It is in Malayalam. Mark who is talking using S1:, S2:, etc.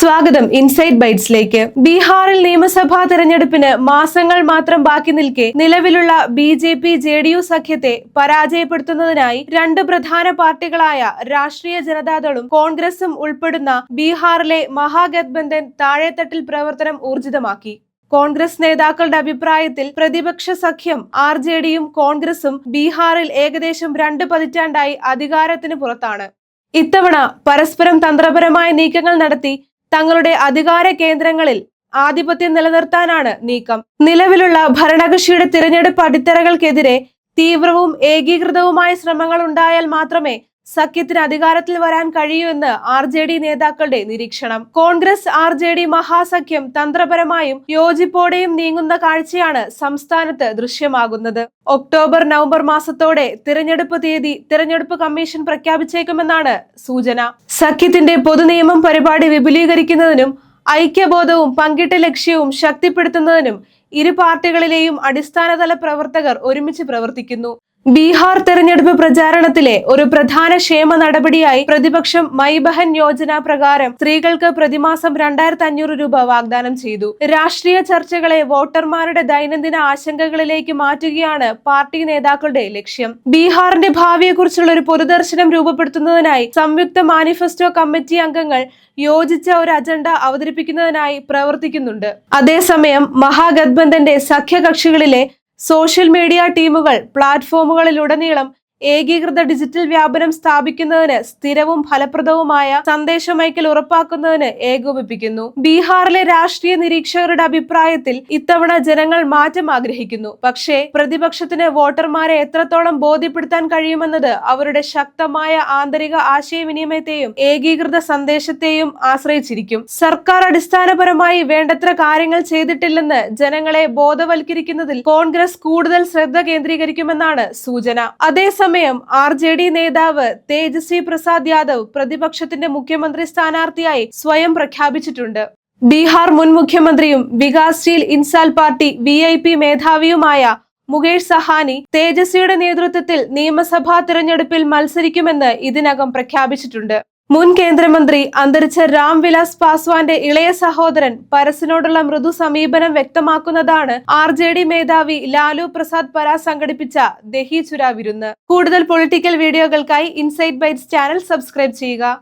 S1: സ്വാഗതം ഇൻസൈഡ് ബൈറ്റ്സിലേക്ക് ബീഹാറിൽ നിയമസഭാ തെരഞ്ഞെടുപ്പിന് മാസങ്ങൾ മാത്രം ബാക്കി നിൽക്കെ നിലവിലുള്ള B J P J D U സഖ്യത്തെ പരാജയപ്പെടുത്തുന്നതിനായി രണ്ട് പ്രധാന പാർട്ടികളായ രാഷ്ട്രീയ ജനതാദളും കോൺഗ്രസും ഉൾപ്പെടുന്ന ബീഹാറിലെ മഹാഗത്ബന്ധൻ താഴെത്തട്ടിൽ പ്രവർത്തനം ഊർജിതമാക്കി. കോൺഗ്രസ് നേതാക്കളുടെ അഭിപ്രായത്തിൽ പ്രതിപക്ഷ സഖ്യം ആർ ജെ ഡിയും കോൺഗ്രസും ബീഹാറിൽ ഏകദേശം രണ്ട് പതിറ്റാണ്ടായി അധികാരത്തിന് പുറത്താണ്. ഇത്തവണ പരസ്പരം തന്ത്രപരമായ നീക്കങ്ങൾ നടത്തി തങ്ങളുടെ അധികാര കേന്ദ്രങ്ങളിൽ ആധിപത്യം നിലനിർത്താനാണ് നീക്കം. നിലവിലുള്ള ഭരണകക്ഷിയുടെ തിരഞ്ഞെടുപ്പ് അടിത്തറകൾക്കെതിരെ തീവ്രവും ഏകീകൃതവുമായ ശ്രമങ്ങൾ ഉണ്ടായാൽ മാത്രമേ സഖ്യത്തിന് അധികാരത്തിൽ വരാൻ കഴിയുമെന്ന് ആർ ജെ ഡി നേതാക്കളുടെ നിരീക്ഷണം. കോൺഗ്രസ് ആർ ജെ ഡി മഹാസഖ്യം തന്ത്രപരമായും യോജിപ്പോടെയും നീങ്ങുന്ന കാഴ്ചയാണ് സംസ്ഥാനത്ത് ദൃശ്യമാകുന്നത്. ഒക്ടോബർ നവംബർ മാസത്തോടെ തിരഞ്ഞെടുപ്പ് തീയതി തിരഞ്ഞെടുപ്പ് കമ്മീഷൻ പ്രഖ്യാപിച്ചേക്കുമെന്നാണ് സൂചന. സഖ്യത്തിന്റെ പൊതുനിയമം പരിപാടി വിപുലീകരിക്കുന്നതിനും ഐക്യബോധവും പങ്കിട്ട ലക്ഷ്യവും ശക്തിപ്പെടുത്തുന്നതിനും ഇരു പാർട്ടികളിലെയും അടിസ്ഥാനതല പ്രവർത്തകർ ഒരുമിച്ച് പ്രവർത്തിക്കുന്നു. ബീഹാർ തെരഞ്ഞെടുപ്പ് പ്രചാരണത്തിലെ ഒരു പ്രധാന ക്ഷേമ നടപടിയായി പ്രതിപക്ഷം മൈ ബഹൻ യോജന പ്രകാരം സ്ത്രീകൾക്ക് പ്രതിമാസം രണ്ടായിരത്തി അഞ്ഞൂറ് രൂപ വാഗ്ദാനം ചെയ്തു. രാഷ്ട്രീയ ചർച്ചകളെ വോട്ടർമാരുടെ ദൈനംദിന ആശങ്കകളിലേക്ക് മാറ്റുകയാണ് പാർട്ടി നേതാക്കളുടെ ലക്ഷ്യം. ബീഹാറിന്റെ ഭാവിയെക്കുറിച്ചുള്ള ഒരു പൊതുദർശനം രൂപപ്പെടുത്തുന്നതിനായി സംയുക്ത മാനിഫെസ്റ്റോ കമ്മിറ്റി അംഗങ്ങൾ യോജിച്ച ഒരു അജണ്ട അവതരിപ്പിക്കുന്നതിനായി പ്രവർത്തിക്കുന്നുണ്ട്. അതേസമയം മഹാഗത്ബന്ധന്റെ സഖ്യകക്ഷികളിലെ സോഷ്യൽ മീഡിയ ടീമുകൾ പ്ലാറ്റ്ഫോമുകളിലുടനീളം ഏകീകൃത ഡിജിറ്റൽ വ്യാപനം സ്ഥാപിക്കുന്നതിന് സ്ഥിരവും ഫലപ്രദവുമായ സന്ദേശമയക്കൽ ഉറപ്പാക്കുന്നതിന് ഏകോപിപ്പിക്കുന്നു. ബീഹാറിലെ രാഷ്ട്രീയ നിരീക്ഷകരുടെ അഭിപ്രായത്തിൽ ഇത്തവണ ജനങ്ങൾ മാറ്റം ആഗ്രഹിക്കുന്നു. പക്ഷേ പ്രതിപക്ഷത്തിന് വോട്ടർമാരെ എത്രത്തോളം ബോധ്യപ്പെടുത്താൻ കഴിയുമെന്നത് അവരുടെ ശക്തമായ ആന്തരിക ആശയവിനിമയത്തെയും ഏകീകൃത സന്ദേശത്തെയും ആശ്രയിച്ചിരിക്കും. സർക്കാർ അടിസ്ഥാനപരമായി വേണ്ടത്ര കാര്യങ്ങൾ ചെയ്തിട്ടില്ലെന്ന് ജനങ്ങളെ ബോധവൽക്കരിക്കുന്നതിൽ കോൺഗ്രസ് കൂടുതൽ ശ്രദ്ധ കേന്ദ്രീകരിക്കുമെന്നാണ് സൂചന. അതേസമയം ആർ ജെ ഡി നേതാവ് തേജസ്വി പ്രസാദ് യാദവ് പ്രതിപക്ഷത്തിന്റെ മുഖ്യമന്ത്രി സ്ഥാനാർത്ഥിയായി സ്വയം പ്രഖ്യാപിച്ചിട്ടുണ്ട്. ബീഹാർ മുൻ മുഖ്യമന്ത്രിയും Vikas Vikassheel Insaan party V I P മേധാവിയുമായ Mukesh Sahani തേജസ്വിയുടെ നേതൃത്വത്തിൽ നിയമസഭാ തിരഞ്ഞെടുപ്പിൽ മത്സരിക്കുമെന്ന് ഇതിനകം പ്രഖ്യാപിച്ചിട്ടുണ്ട്. മുൻ കേന്ദ്രമന്ത്രി അന്തരിച്ച രാംവിലാസ് പാസ്വാന്റെ ഇളയ സഹോദരൻ പരസിനോടുള്ള മൃദു സമീപനം വ്യക്തമാക്കുന്നതാണ് ആർ ജെ ഡി മേധാവി ലാലു പ്രസാദ് പര സംഘടിപ്പിച്ച ദഹി ചുരാ വിരുന്ന് കൂടുതൽ പൊളിറ്റിക്കൽ വീഡിയോകൾക്കായി ഇൻസൈറ്റ് ബൈറ്റ്സ് ചാനൽ സബ്സ്ക്രൈബ് ചെയ്യുക.